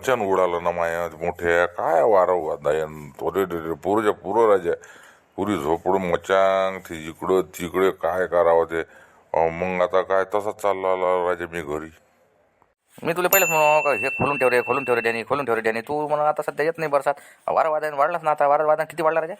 वचन उडालं ना माया मोठ्या. काय वारं वादायन थोडे रे पोरच्या पुरं राजा. पुरी झोपडून मचांग ते इकडं तिकडे काय करावं ते. अहो, मग आता काय तसाच चालला आला राजा मी घरी. मी तुला पहिलेच म्हणू का हे खोलून ठेव रे खोलून ठेव रे डॅनी खोलून ठेव रे डॅनी तू म्हणून आता सध्या येत नाही बरसात. वारं वादन वाढलाच ना आता. वारं वादन किती वाढला राजा?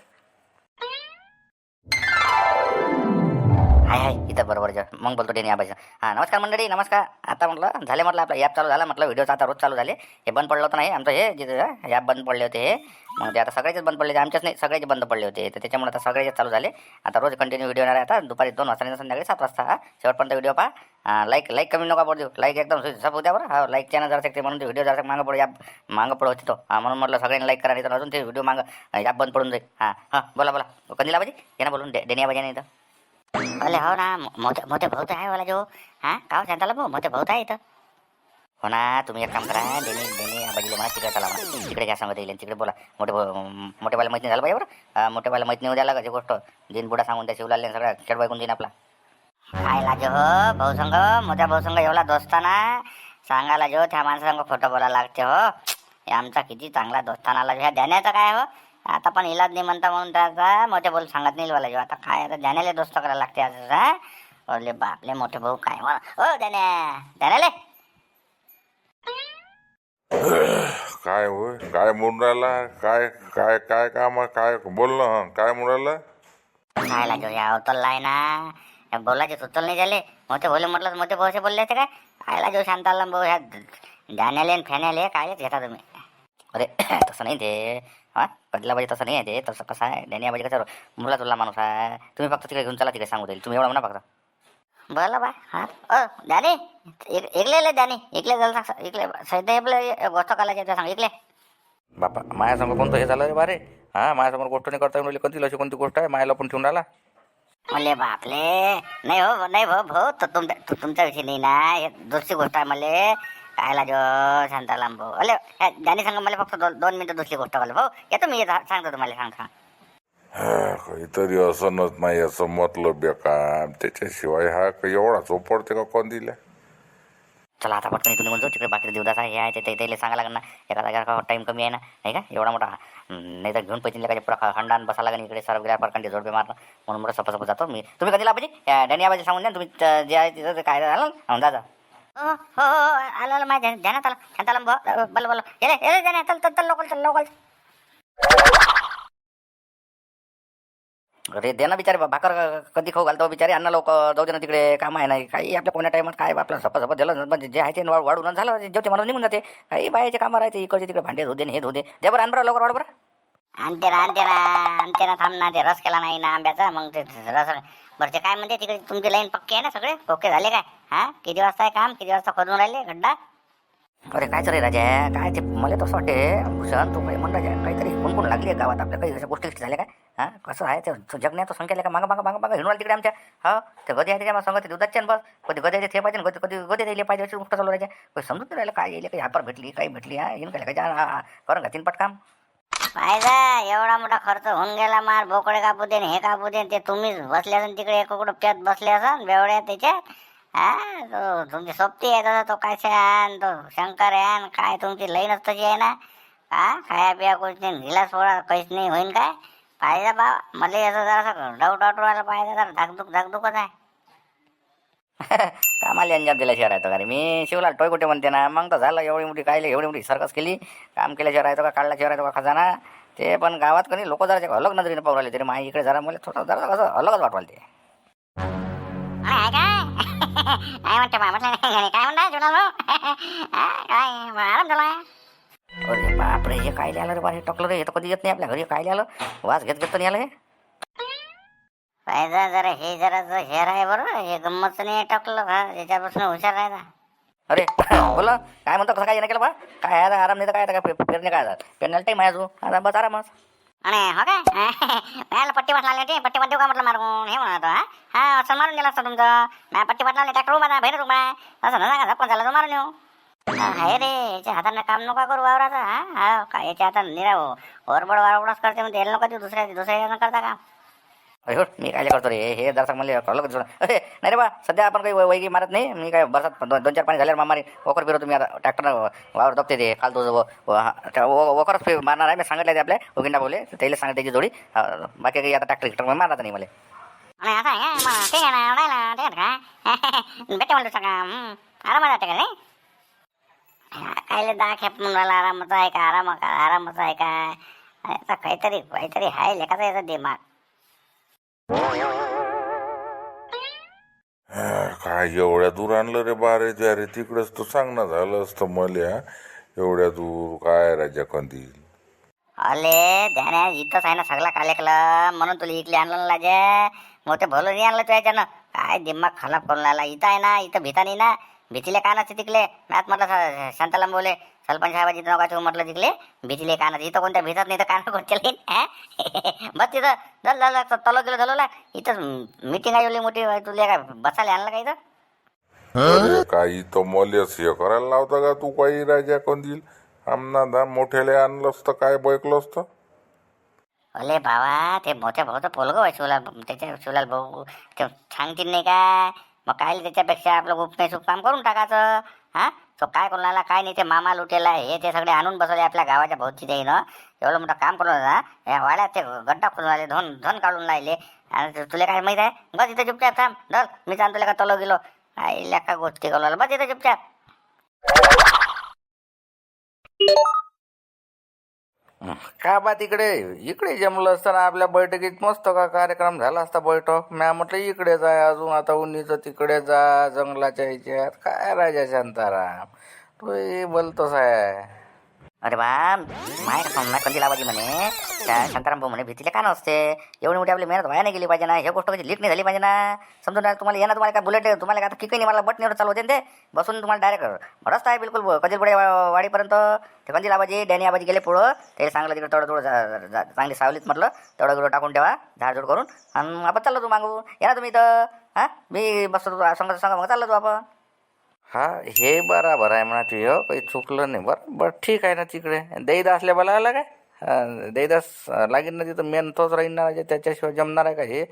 हाय इथं बरोबर जर मग बोलतो डेनी आबाजी. हां नमस्कार मंडळी नमस्कार. आता म्हटलं झाले म्हटलं आपलं. ॲप चालू झाला म्हटलं व्हिडिओचा आता रोज चालू झाले. हे बंद पडलं होतं नाही आमचं हे जिथं ॲप बंद पडले होते हे. मग ते आता सगळ्याचेच बंद पडले आमच्याच नाही सगळ्याचे बंद पडले होते. तर त्याच्यामुळे आता सगळ्याचे चालू झाले. आता रोज कंटिन्यू व्हिडिओ येणार आहे आता दुपारी दोन वाजता संध्याकाळी सात वाजता. हा शेवटपर्यंत व्हिडिओ पहा. लाईक लाईक कमी नका पडू. देऊ लाईक एकदम सब होत्या बरं. हा लाईक चॅनल जरा शकते म्हणून ते व्हिडिओ जरा मागं पडू या मागं पडू होती तो हां म्हणून म्हटलं सगळ्यांनी लाईक करा नाही तर अजून ते व्हिडिओ मागं ॲप बंद पडून जाईल. हां हां बोला बोला. कंदीला पाहिजे ये ना बोलून डेनी आबाजी नाही इथं? अरे हो ना मोठे मोठे भाऊ आहे वाला जो. हा का हो शांताला भाऊ मोठे भाऊ आहे इथं. हो ना तुम्ही एक काम करा डेनी डेनी आबाजीला म्हणा तिकडे चला म्हणा तिकडे घ्या सांगत येईल तिकडे बोला. मोठे भाऊ मोठे बाला माहिती झालं पाहिजे बरं. मोठे बाला माहिती उद्या लागायची गोष्ट दिन बुडा सांगून त्या शिवलाल सगळ्या खेळ ऐकून देईन आपला. काय लाजो हो भाऊ संघ मोठ्या भाऊ संघ एवढा दोस्ताना सांगायला जो त्या माणसांग खोटं बोलायला लागते हो. आमचा किती चांगला दोस्ताना आला ह्या ध्यानाचं काय हो? आता पण इलाज नाही म्हणता म्हणून त्याचा मोठे बोल सांगत नाही मला जो आता काय आता ध्यानाले दोस्त करायला लागते आज हा? बापले मोठे भाऊ काय म्हणा हो ध्यान्या ध्यानाले काय होय काय म्हणून राहिला? काय काय काय काम काय बोल ना हं, काय म्हणून राहिला? काय लाजो या आहे ना. या बोलाचे सुचल नाही झाले. मोठे बोले म्हटलं मोठे भाऊचे बोलले ते काय? काय लाजो शांताला भाऊ ह्या ध्यानाले आणि फॅनाले कायच घेता तुम्ही? अरे तसं नाही ते. हा? कधला पाहिजे तसं नाही आहे ते. तसं कसं आहे? डॅनिया पाहिजे कसं मुला तुला माणूस आहे. तुम्ही फक्त तिकडे घेऊन चला तिकडे सांगू देईल. तुम्ही एवढं म्हणा फक्त. बरं बा. हा? अ डॅनी एकले डॅनी एकले झालं सांग. एकले सध्या आपलं गोष्ट कालायची सांग. एकले. बापा माझ्यासमोर कोणतं हे झालं रे बारे? हा? माझ्यासमोर गोष्ट नाही करता येऊन कोणती अशी कोणती गोष्ट आहे? मायाला पण ठेवून राहिला? म्हणले बापले. नाही हो नाही भाऊ भाऊ. तो तुमच्या तु- तुमच्या विषयी नाही ना. हे दुसरी गोष्ट आहे मले. कायला जो शांताराम भाऊ. अले ज्याने सांग मला फक्त दोन दोन मिनिटं दुसरी गोष्ट बोला भाऊ. येतो मी येतो, सांगतो तुम्हाला सांग सांग. हा, काहीतरी असं नच नाही असं मतलब बेकाम त्याच्याशिवाय हा काही एवढा चोपडते का कोण दिल्या? चला आता पटकन इथून निघून जाऊ. तिकडे बाकी देवदास आहे हे आहे ते ते त्याला सांगा लागेल ना. एका जागा टाईम कमी आहे ना? नाही का? एवढा मोठा. नाही तर घेऊन पैसे काय पुरा खंडान बसा लागेल इकडे सर्व गेल्या परकांडी जोडपे मारणं म्हणून बरं सपा सपा जातो मी. तुम्ही कधी आबाजी? डॅनी आबाजी सांगून द्या तुम्ही त- जे आहे तिथं ते काय झालं? ना, जा जा. हो आलं आलं माझ्या ध्यानात आलं. बल बल. येले येले ध्यानात. चल चल चल लोकल चल लोकल अरे दे ना बिचारे बा- भाकर कधी खाऊ घालतो बिचारे. अन्न लोक जाऊ दे ना तिकडे काम आहे नाही काही आपल्या कोण्या टायमात काय आपलं सपा सपा दिलं म्हणजे जे आहे ते वाढ- वाढून झालं जेवते मला निघून जाते. काही बायाचे कामं राहते इकडचे तिकडे भांडे धुदे हे धुदे दे बरं आण बरं लवकर वाढ बरं. आणते ना आणते ना आणते ना थांब ना ते रस केला नाही ना आंब्याचा. मग ते रस बरं ते काय म्हणते तिकडे तुमची लाईन पक्की आहे ना सगळे? ओके झाले काय? हा? किती वाजता आहे काम? किती वाजता करून राहिले? गड्डा अरे काय रे राजा? काय ते मला तसं वाटते भूषण तू काही म्हण राजा काहीतरी कोण लागली आहे गावात आपल्या काही अशा गोष्टी झाल्या काय? हा? कसं आहे ते? जग नाही तो संख्या का मागा मागा मागा मागा हिंडून तिकडे आमच्या. हा? ते गदे आहे त्याच्या दुधात चेन बस. कधी गदे ते पाहिजे कधी कधी गदे दिले पाहिजे अशी गोष्ट चालू राजा काही समजून राहिलं काय येईल काही हापर भेटली काही भेटली हा? येऊन काय काय करून घातीन पटकाम फायदा एवढा मोठा खर्च होऊन गेला मार बोकडे कापू देन हे कापू देन ते तुम्हीच बसले असन तिकडे एक कुठं प्यात बसले असन बेवड्या त्याच्यात हा तो तुमची सोबती आहे तसा तो काय छान तो शंकर आहे काय तुमची लईनच तशी आहे ना हा खाया पिया कुछ नाही गिलास सोडा काहीच नाही होईन काय? पाहिजे बा मला असं जरासा डाऊट डाऊट व्हायला पाहिजे जरा धाकधूक धाकधूकच आहे. कामाला अंजाम दिल्याशिवाय राहतो का रे? मी शिवलाल टोय कुठे म्हणते ना मग तर झालं एवढी मोठी काय एवढी मोठी सर्कस केली काम केल्याशिवाय राहतो का काढल्याशिवाय राहतो का खजाना? ते पण गावात कधी लोक जरा अलग नजरेने पाहू राहिले तरी माझ्या इकडे जरा मला थोडं जरा कसं अलगच वाटवाल ते काय? म्हणते काय अरे बापरे हे काय आलं रे बा हे टकलं रे हे तर कधी येत नाही आपल्या घरी काय आलं? वास घेत घेत नाही आलं हे? पाहिजे जरा हे जरा हेर आहे बरोबर हे गंमत नाही टाकलं का? याच्यापासून हुशार राहायचा अरे बोला काय म्हणतो कसं काय येणं केलं बा? काय आता आराम नाही तर काय आता काय पेरणे काय आता? पेरण्याला टाईम आहे अजून आता बस आरामच. आणि हो काय? मला पट्टी वाट लागली पट्टी वाट देऊ का म्हटलं मारून? हे म्हणत हा? हा असं मारून गेला असतं तुमचं. नाही पट्टी वाट लावली ट्रॅक्टर उभा बाहेर उभा असं ना सांगा झाला तो मारून येऊ. आहे रे याच्या हाताने काम नका करू वावराचं हा? हा काय याच्या हाताने? निरा ओरबड वारबडच करते म्हणते याला नका देऊ दुसऱ्या दुसऱ्या करता का अरे हो, मी काय करतो रे? हे दर्शक मला कळलं का अरे नाही रे बा सध्या आपण काही वैगी मारत नाही. मी काय बरसात दोन चार पाणी झाल्यावर मारी वखर फिरवतो मी आता. ट्रॅक्टर वावर दबते ते खालतो वखरच मारणार आहे. मी सांगितलं ते आपल्या उगिंडा बोले त्याला सांगितलं त्याची जोडी. बाकी काही आता ट्रॅक्टर ट्रॅक्टर मारत नाही मला. भेटे सगळं. आरामात का कायले दहा खेप मुलाला आरामाचा आहे का? आराम का आहे का? काहीतरी काहीतरी आहे. लेखाचा याचा दिमाग. काय एवढ्या दूर आणलं रे बारे? त्या रे तिकडंच तर सांगणं झालं असतं मला एवढ्या दूर काय राजा कंदील अले ध्यान इथंच आहे ना सगळा कालेकला म्हणून तुला इकडे आणलं ना लाजे मग ते नाही आणलं तुझ्याच्यानं काय दिमाग खराब करून आला इथं आहे ना इथं भीता नाही ना. भीतीले कानाचे तिकले मॅथ म्हटलं शांताला बोले सरपंच साहेबाची इथं नका ठेवू म्हटलं तिकले भीतीले कानाचे. इथं कोणत्या भीतात नाही तर काना कोणत्या बस तिथं. झालं तलो गेलो झालो इथंच मीटिंग आहे एवढी मोठी. तुला काय बसायला आणलं का इथं? काही तर मलेच हे करायला लावता का तू काही राजा कंदील? आमना दा मोठ्याले आणलं असतं काय बैकलं असतं अले बाबा ते मोठ्या भाऊचं पोलग आहे शिवलाल त्याच्या शिवलाल भाऊ. ते सांगतील नाही काय मग काय त्याच्यापेक्षा आपलं गुप्त सुप काम करून टाकायचं. हा? तो काय कोणाला काय नाही ते मामा लुटेला हे ते सगळे आणून बसवले आपल्या गावाच्या भोवती ते ना एवढं मोठं काम करून ना या वाड्यात ते गड्डा खोलून आले धन धन काढून राहिले. आणि तुला काय माहीत आहे? बस इथं चुपचाप थांब धर मी सांगतो तुला का तलो गेलो. आईला का गोष्टी करून बस इथं चुपचाप. का बा तिकडे? इकडे जमलं असताना आपल्या बैठकीत मस्त का कार्यक्रम झाला असता बैठक. म्या म्हटलं इकडे जाय अजून आता उन्हीचं तिकडे जा जंगलाच्या ह्याच्यात काय राजा शांताराम? तू हे बोलतोस आहे. अरे बा माय नाही कंदी लावायची म्हणे. त्या शांताराम भाऊ म्हणे भीतीले का नसते? एवढी मोठी आपली मेहनत व्हायला नाही गेली पाहिजे ना. हे गोष्ट कधी लीक नाही झाली पाहिजे ना. समजून तुम्हाला येणार तुम्हाला काय बुलेट तुम्हाला काय आता किकही नाही मला बट निवड चालू होते ना ते. बसून तुम्हाला डायरेक्ट रस्ता आहे बिलकुल. कधीपुढे वाडीपर्यंत. ते कंदी लावायची डॅनी आबाजी गेले पुढं. ते सांगलं तिकडे थोडं थोडं चांगली सावलीत म्हटलं. तेवढं गेलो टाकून ठेवा झाडझूड करून. आणि आपण चाललो तू मागू. येणार ना तुम्ही इथं. हां? मी बसतो तू संघ संघ मग चाललो तू आपण. हा हे बराबर आहे म्हणा तुझं काही चुकलं नाही. बरं बरं ठीक आहे ना तिकडे. दैदा असल्या मला आला काय? हा, लागेल ना तिथं मेन तोच राहील ना म्हणजे त्याच्याशिवाय जमणार आहे का हे?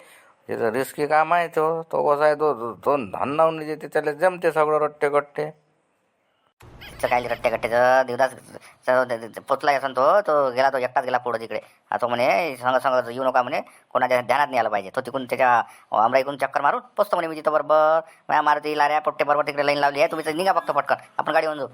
तिथं रिस्की काम आहे तो तो कसा आहे तो तो धान जे त्याला जमते सगळं रट्टे गट्टे तिचं काय रट्टे गट्टेचं देवदास पोचला असन तो तो गेला तो एकटाच गेला पुढं तिकडे तो म्हणे संग संग येऊ नका म्हणे कोणाच्या ध्यानात नाही आलं पाहिजे तो तिकून त्याच्या अमराईकडून चक्कर मारून पोचतो म्हणे मी तिथं बरोबर माझ्या मारुती लाऱ्या पोट्टे बरोबर तिकडे लाईन लावली आहे तुम्ही तर निघा फक्त पटकन आपण गाडी जाऊ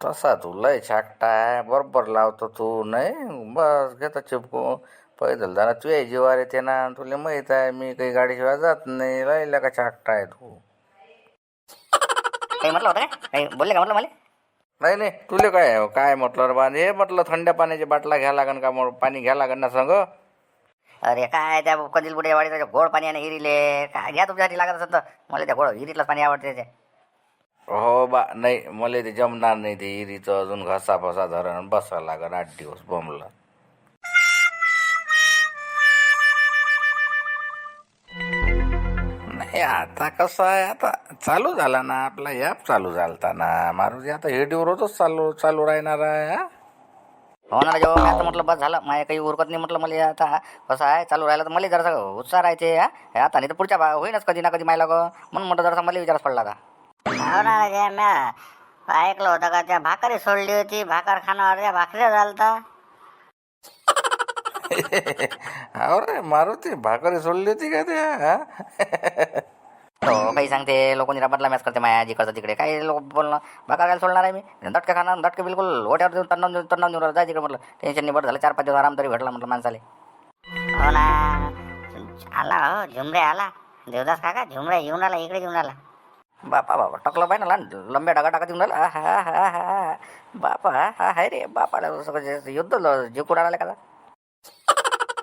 तसा तू लय छाकटा आहे बरोबर लावतो तू नाही बस घेता चिपकू पैदल जाणं तुझ्या जीवार येते ना तुला माहीत आहे मी काही गाडीशिवाय जात नाही लयला का छाकटा आहे तू काही म्हटलं होतं काय बोलले का म्हटलं मला नाही नाही तुले काय आहे? काय म्हटलं रे बा हे म्हटलं थंड पाण्याची बाटला घ्या लागन का मग पाणी घ्या लागन ना संग? अरे काय त्या कंदील बुडे वाडीचं गोड पाणी आणि हिरीले काय घ्या तुमच्यासाठी लागत असेल तर. मला त्या गोड हिरीतलं पाणी आवडते ते. हो बा नाही मला ते जमणार नाही ते इरीचं अजून घसा फसा धरण बसा लागन आठ दिवस बमला नाही आता कसं आहे आता चालू झाला ना आपला ॲप चालू झालता ना मारुती आता हेडीवर रोजच चालू चालू राहणार आहे हा? हो ना जेव्हा मी आता म्हटलं बस झालं. माझ्या काही उरकत नाही म्हटलं मला आता कसं आहे चालू राहिलं तर मला जरासा उत्साह राहायचे हा? हे आता नाही तर पुढच्या बा होईनच कधी ना कधी मायला गं. म्हणून म्हटलं जरासा मला विचारच पडला का हो ना राजा ऐकलं होतं का त्या भाकरी सोडली होती भाकर खानावर त्या भाकऱ्या झालता. हो रे मारुती भाकरी सोडली होती का ते हा? तो काही सांगते लोक निरापदला मॅच करते माया जिकडचं तिकडे काही लोक बोलणं बाका काय सोडणार आहे मी दटके खाणार दटके बिलकुल ओट्यावर देऊन तन्नाव देऊन तन्नाव देऊन जाय तिकडे म्हटलं टेन्शन बरं झालं चार पाच दिवस आराम तरी भेटला म्हटलं माणसाले हो ना आला हो झुमरे आला देवदास काका झुमरे येऊन आला इकडे येऊन आला बापा बापा टकलं पाहिजे ना लहान लंब्या डागा टाका देऊन राहिला हा हा हा बापा हा हाय रे बापाला सगळं युद्ध जिंकून आला का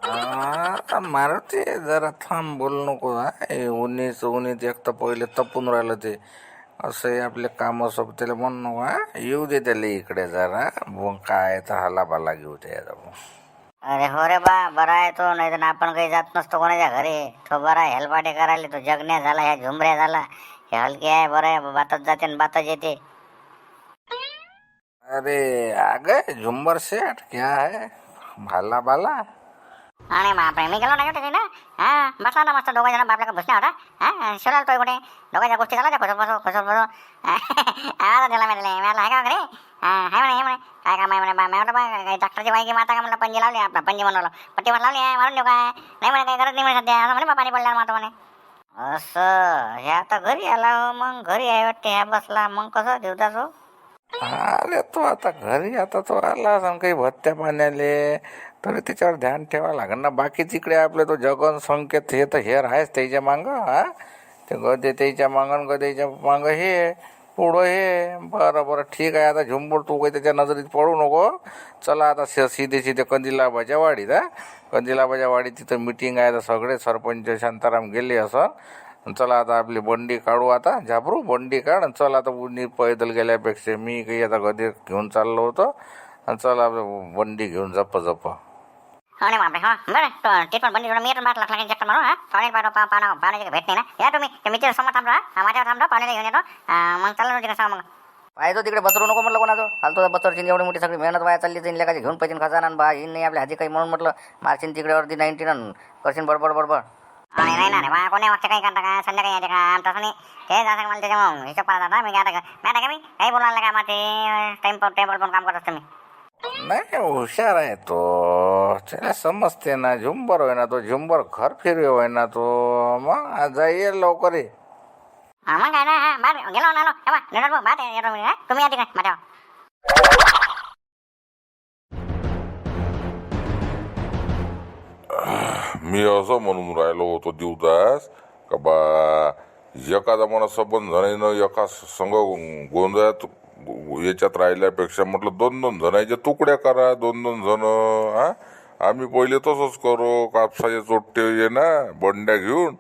आता मारुती जरा थांब बोल नको हा. उन्हीच उन्हीत एक तर पहिले तपून राहिलं ते. असं आपले कामं सब त्याला म्हण नको हा. येऊ दे त्याला इकडे जरा. मग काय तर हाला बाला घेऊ दे. अरे हो रे बा बरा आहे तो. नाही तर आपण काही जात नसतो कोणाच्या घरी. तो बरा हेलपाटे करायला. तो जगण्या झाला ह्या झुमऱ्या झाला. हे हलके आहे बरं आहे. बातच जाते आणि बातच येते. अरे आ गए झुम्बर सेठ क्या है? भाला बाला आणि बापरे मी गेलो नाही तिथे ना हा बसला ना मस्त दोघं जण बापल्या बसला होता हा शिवलाल तो कुठे? दोघांच्या गोष्टी झाल्या खोसत बसो खोसत बसो. आवाज दिला मिळाले मिळाला आहे का वगैरे हा आहे म्हणे आहे म्हणे. काय काम आहे? म्हणे बा मी म्हटलं बा काही डॉक्टरची बाई की माता का? म्हणलं पंजी लावली आपला पंजी म्हणलं पट्टीवर लावली आहे मारून देऊ काय? नाही म्हणे काही गरज नाही म्हणे सध्या. असं म्हणे बा पाणी पडल्यावर माता म्हणे. असं हे आता घरी आला हो, मग घरी आहे वाटते ह्या बसला मग कसं देवदास हो? अरे तो आता घरी आता तो आला असं काही भत्त्या पाण्याले. तर त्याच्यावर ध्यान ठेवावं लागेल ना. बाकी तिकडे आपले तो जगन संकेत हे तर हेर आहेच त्याच्या मागं हा? ते गदे त्याच्या मागं गदेच्या मागं हे पुढं हे. बरं बरं ठीक आहे. आता झुंबूर तू काही त्याच्या नजरेत पडू नको. चला आता स- सीधे सीधे कंदिलाबाच्या वाडीत हा? कंदिलाबाच्या वाडीत तिथं मिटिंग आहे. तर सगळे सरपंच शांताराम गेले असं चला आता आपली बंडी काढू आता झापरू बंडी काढ आणि चला आता उन्ही पैदल गेल्यापेक्षा मी काही आता गदे घेऊन चाललो होतो. आणि चला आपलं बंडी घेऊन जप्प जप हो नाही बापरे हो. बरं तो ट्रीटमेंट बंद मी पण बाटला लागेल चक्कर मारू हा. पाहुणे पाहतो पा पाहुणा पाहुण्याची भेट नाही ना? या तुम्ही ते मित्र समोर थांबलो हा. माझ्यावर थांबलो पाहुण्याला घेऊन येतो. मग चाललो तिकडे सांग मग. पाहिजे तिकडे बसरू नको म्हटलं कोणाचं. फालतू बसरची एवढी मोठी सगळी मेहनत वाया चालली जाईल लेखाची घेऊन पाहिजे खजाना बा ही नाही आपल्या हाती काही म्हणून म्हटलं मारशीन तिकडे वरती नाईन्टीन करशील बडबड बडबड. अरे नाही ना रे बा कोणी वाजता काही करता का? संध्याकाळी येते का? तसं नाही. ते जातं मला त्याच्यामुळे हिशोब पाहत आता मी आता मी आता का मी काही बोलायला काय मग ते टाइम टेबल पण काम करत असतो मी. नाही हुशार आहे तो. त्याला समजते ना. झुंबर होय ना तो झुंबर घर फिरवे होय ना तो. मग जाईल लवकर ये. हा, मग काय ना हा बाहेर गेलो ना आलो. हे बा निडर भाऊ बाहेर येतो मी हा. तुम्ही या तिकडे माझ्यावर. मी असं म्हणून राहिलो होतो दिवदास का बा एखादा मला सबंध जणांना एका संघ गोंधळात याच्यात राहिल्यापेक्षा म्हटलं दोन दोन जणांच्या तुकड्या करा दोन दोन जण हा. आम्ही पहिले तसंच करू कापसाचे चोट्टे ये ना बंड्या घेऊन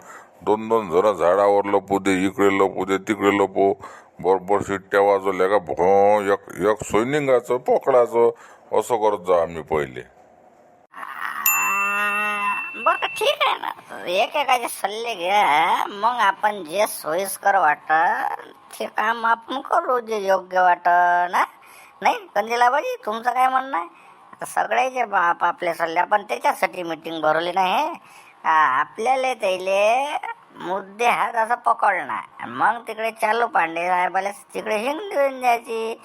दोन दोन जण झाडावर लपू दे इकडे लपू दे तिकडे लपू. बरोबर शिट्ट्या वाजवल्या का भो एक एक सोयनिंगाचं पकडाचं असं करत जा आम्ही पहिले. बरं ठीक आहे ना. एकेकाचे सल्ले घ्या मग आपण जे सोयीस्कर वाटत ते काम आपण करू जे योग्य वाटत ना नाही कंदिला बाजी तुमचं काय म्हणणं आहे? आता सगळ्याचे बाप आपले सल्ले आपण त्याच्यासाठी मिटिंग भरवली नाही. आपल्याला त्याले मुद्दे हा तसा पकडणार. मग तिकडे चालू पांडे साहेबाला तिकडे हिंग देऊन द्यायची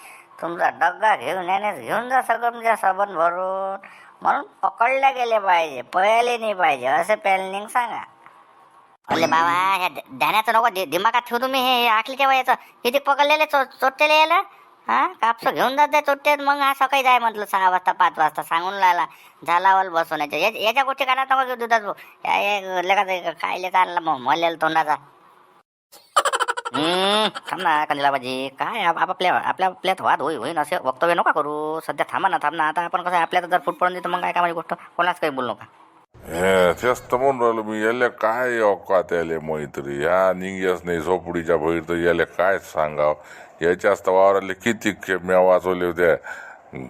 तुमचा डग्गा घेऊन येण्यास घेऊन जा सगळं तुमच्या सबन भरून. म्हणून पकडले गेले पाहिजे पळले नाही पाहिजे असं पॅलनिंग सांगा. अरे बाबा ह्या ध्यानाचं नको दिमागात ठेवू तुम्ही हे आखलीच्या वयाचं. किती पकडलेले चो चोट्टेले यायला हा? कापसं घेऊन जात जाय चोट्टेत मग हा सकाळी जाय म्हटलं सहा वाजता पाच वाजता. सांगून राहिला झालावल बसवण्याच्या या- याच्या गोष्टी करा नको घेऊ दुधात भाऊ या खायला चालला मग मलेल तोंडाचा. हम्म, थांब ना कंदिलाबाजी काय आपापल्या आपल्या आपल्यात वाद होई होईन असे वक्तव्य नका करू. सध्या थांबा ना थांब ना. आता आपण कसं आहे, आपल्यात जर फूट पडून देतो मग काय कामाची गोष्ट? कोणाच काही बोलू नका. हे तेच तर म्हणून राहिलो मी याले काय औकात याले मैत्री? ह्या निघ्यास नाही झोपडीच्या बहिर तर याले काय सांगाव? याच्याच तर वावराले किती खेप म्या वाचवले होत्या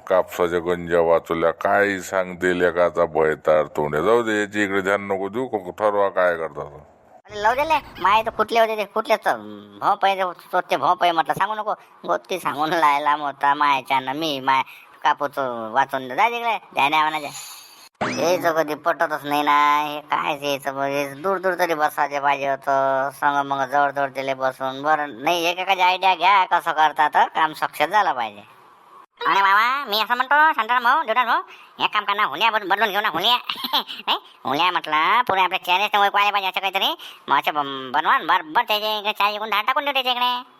कापसाच्या गंजा वाचवल्या काय सांगते लेकाचा भयतार तोंडे. जाऊ दे याची इकडे ध्यान नको देऊ का ठरवा काय करतात अरे लावू दिले माय तर कुठले होते ते कुठले भाऊ पाहिजे स्वतः भाऊ पाहिजे म्हटलं. सांगू नको गोष्टी सांगून लायला मोठा मायाच्या मी माय कापूच वाचून जाय जा तिकडे ध्यान म्हणाच्या यायचं कधी पटतच नाही ना. हे काय हेच दूर दूर तरी बसायचे पाहिजे होतं. संग मग जवळ जवळ दिले बसून. बरं नाही एकेकाची आयडिया घ्या. कसं करतात काम सक्सेस झालं पाहिजे. आणि मामा मी असं म्हणतो शांताराम भाऊ देवदास भाऊ एक काम करणार हुल्या बदलून घेऊ ना हुल्या. नाही हुल्या म्हटलं पुढे आपल्या चेहऱ्याच्या वर पाहिजे पाहिजे असं काहीतरी. मग असं बनवा बनवा बरं त्याच्या इकडे चाय विकून धाड टाकून देऊ त्याच्या इकडे.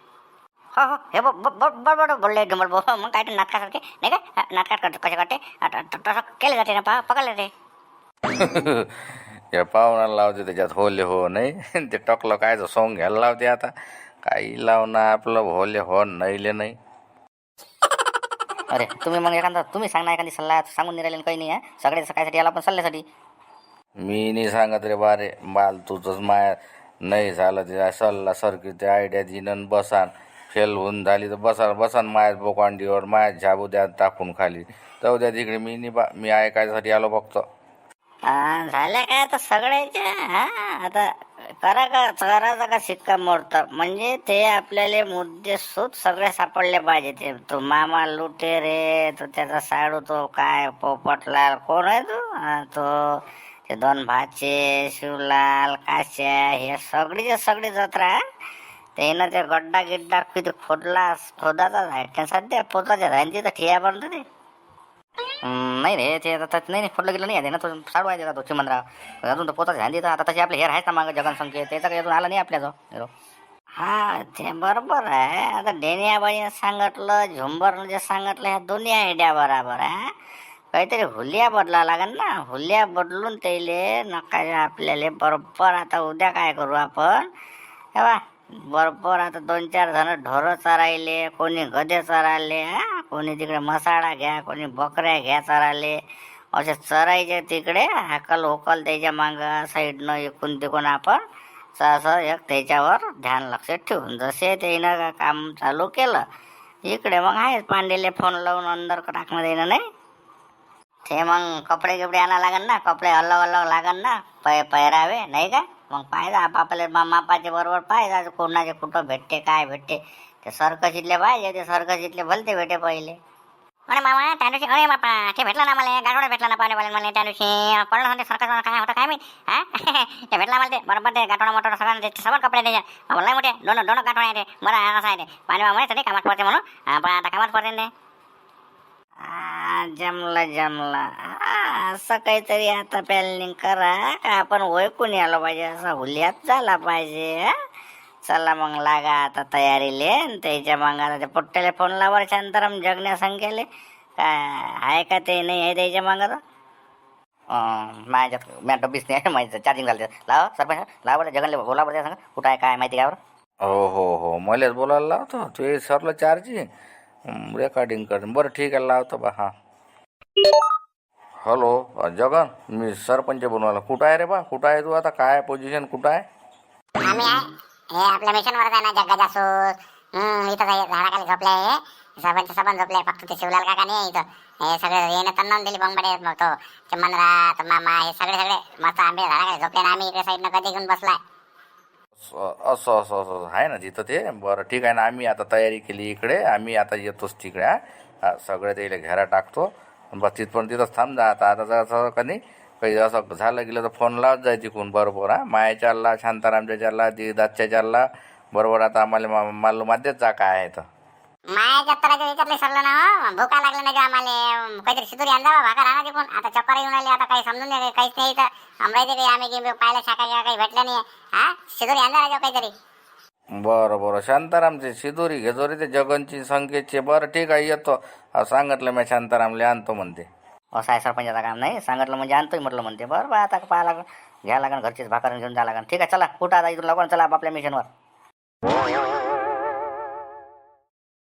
हो हो. हे ब- ब- ब- बरोबर बोलले डुंबर भाऊ मग काय ते नाटकासारखे नाही का? नाटकात करतो. कसे करते? आता तसं केले जाते ना पा पकडले ते. या पाहुणाला लावते त्याच्यात होले हो नाही. ते टकलं काय सोंग घ्यायला लावते आता. काही लावणं आपलं होले हो नाहीले नाही. अरे तुम्ही मग एखादा तुम्ही सांगणार एखादी सल्ला सांगून नाही राहिले काही नाही आहे सगळे सकाळसाठी आला पण सल्ल्यासाठी? मी नाही सांगत रे बारे. बाल तुझंच माया नाही झालं ते सल्ला सरकी ते आयडिया दिनं बसान. फेल होऊन झाली तर बसा बसान मायात बोकांडीवर मायात झाबू द्या टाकून खाली. जाऊ द्या तिकडे मी नाही मी ऐकायसाठी आलो फक्त. हा, झालं काय आता सगळ्याच्या हा आता करा का करायचा का शिक्का मोडता म्हणजे ते आपल्याला मुद्दे सूत सगळे सापडले पाहिजे. ते तो मामा लुटे रे तो त्याचा साडू तो काय पोपटलाल कोण आहे तो? हा, तो ते दोन भाचे शिवलाल काश्या हे सगळीच्या सगळी जत्रा त्यानं ते गड्डा गिड्डा किती खोदला खोदाचा आहे. त्या सध्या पोताच्या आहे तिथं ठिया बनतो ते नाही रे ते आता नाही नाही फोडलं गेलं नाही. आहे ना तो साडू आहे त्याचा तो चिमनराव अजून तो पोताच ध्यान तिथं आता तसे आपले हेर आहेत ना मागं जगन संख्ये त्याचा काही अजून आला नाही आपल्या जो हा ते बरोबर आहे. आता डेनियाबाईनं सांगितलं झुंबरनं जे सांगितलं ह्या दोन्ही आयडिया बराबर आहे. काहीतरी हुलिया बदला लागेल ना. हुलिया बदलून त्याले नका आपल्याला बरोबर. आता उद्या काय करू आपण? हे बा बरोबर आता दोन चार जण ढोरं चरायले कोणी गधे चरायले हा? कोणी तिकडे मसाळा घ्या कोणी बकऱ्या घ्या चरायले. असे चरायचे तिकडे हाकल होकल त्याच्या मागं साईडनं इकून तिकून आपण असं एक त्याच्यावर ध्यान लक्ष ठेवून. जसे त्यानं काम चालू केलं इकडे मग आहेच पांडेले फोन लावून अंदर टाकणं देणं नाही. ते मग कपडे गिपडे आणा लागन ना कपडे अलग अलग लागन ना पै पैरावे नाही का? मग पाहिजे आपापले मा- मापाचे बरोबर पाहिजे कोणाचे कुठं भेटते काय भेटते. ते सर्कशीतले पाहिजे ते सर्कशीतले भलते भेटे पहिले. अरे मामा त्या दिवशी अरे बापा ते भेटला ना मला गाडोडा भेटला ना पाहुणे बोलेन मला त्या दिवशी पडलं होते सरकार काय होतं काय मी हा? ते भेटला मला ते बरोबर ते गाठोडा मोठा सगळं ते सगळं कपडे त्याच्या मला मोठे दोन दोन गाठोडा आहे ते बरं असं आहे ते पाणी मामा म्हणे कामात पडते म्हणून. हा, पण आता कामात पडते ना ते. आ, जमलं जमलं. असं काहीतरी आता प्लॅनिंग करा. का आपण ओळखून यायला पाहिजे असा हुल्यात झाला पाहिजे चला मग लागा आता तयारीले. त्याच्या मग आता ते पुट्ट्याला फोन लावा शांताराम जगण्या संख्याले काय आहे का ते नाही आहे त्याच्या मग आता? माझ्यात मॅ डब्बीच नाही माहिती माझं चार्जिंग झालं लावा लाव सरपंच लाव बरं जगनले बोला बरं सांगा. कुठं आहे काय माहिती काय हो हो हो मलाच बोलायला लावतो. ते सरलं चार्जिंग रेकॉर्डिंग कर. बरं ठीक आहे लावतो बा हां. हॅलो जगन मी सरपंच बनवायला. कुठं आहे रे बा? कुठं आहे तू आता? काय पोझिशन कुठं आहे? आम्ही आहे. हे आपल्या आहे ना जग्गा जासूस हम्म इथं आहे, झाडाखाली झोपले हे सबंध सबंध झोपले फक्त ते शिवलाल काका नाही आहे इथं. हे सगळे येणे तन्नावून दिली बॉम्बडे मग तो ते मनरा तो मामा हे सगळे सगळे मस्त आंबे झाडाखाली झोपले ना आम्ही इकडे साईडनं कधी घेऊन बसलाय. असं असं असं असं आहे ना तिथं ते? बरं ठीक आहे ना. आम्ही आता तयारी केली इकडे. आम्ही आता येतोच तिकडे हा. हा सगळे ते घेरा टाकतो. बस तिथपर्यंत तिथंच थांब जा आता आता असं का काही असं झालं गेलं तर फोन लावत जाय तिकून. बरोबर हा? माया चालला शांतारामच्या चालला दिदासच्या चालला बरोबर आता आम्हाला मा- मालूमात देत जा काय आहे तर. माया जत्तराच्या विचारले सरलं ना हो? भूका लागले नाही आम्हाला. काहीतरी शिदुरी अंदावा भाकर आणा तिकून. आता चक्कर येऊन आले आता काही समजून नाही काहीच नाही इथं आमरायचे काही आम्ही गेम पाहिलं शाखा गिका काही भेटलं नाही. हा? शिदुरी अंदा राजा काहीतरी. बरं बरं. शांतारामचे शिदोरी घेजोरी ते जगनची संख्येचे बरं ठीक आहे येतो. हा, सांगितलं मी शांतारामले आणतो म्हणते. असं आहे सरपंचाचं काम नाही. सांगितलं म्हणजे आणतोय म्हटलं म्हणते. बरं बा आता पाहा लागेल घ्या लागेल घरचीच भाकर घेऊन जा लागन. ठीक आहे चला. कुठं आता इथून लागून चला आपापल्या मिशनवर.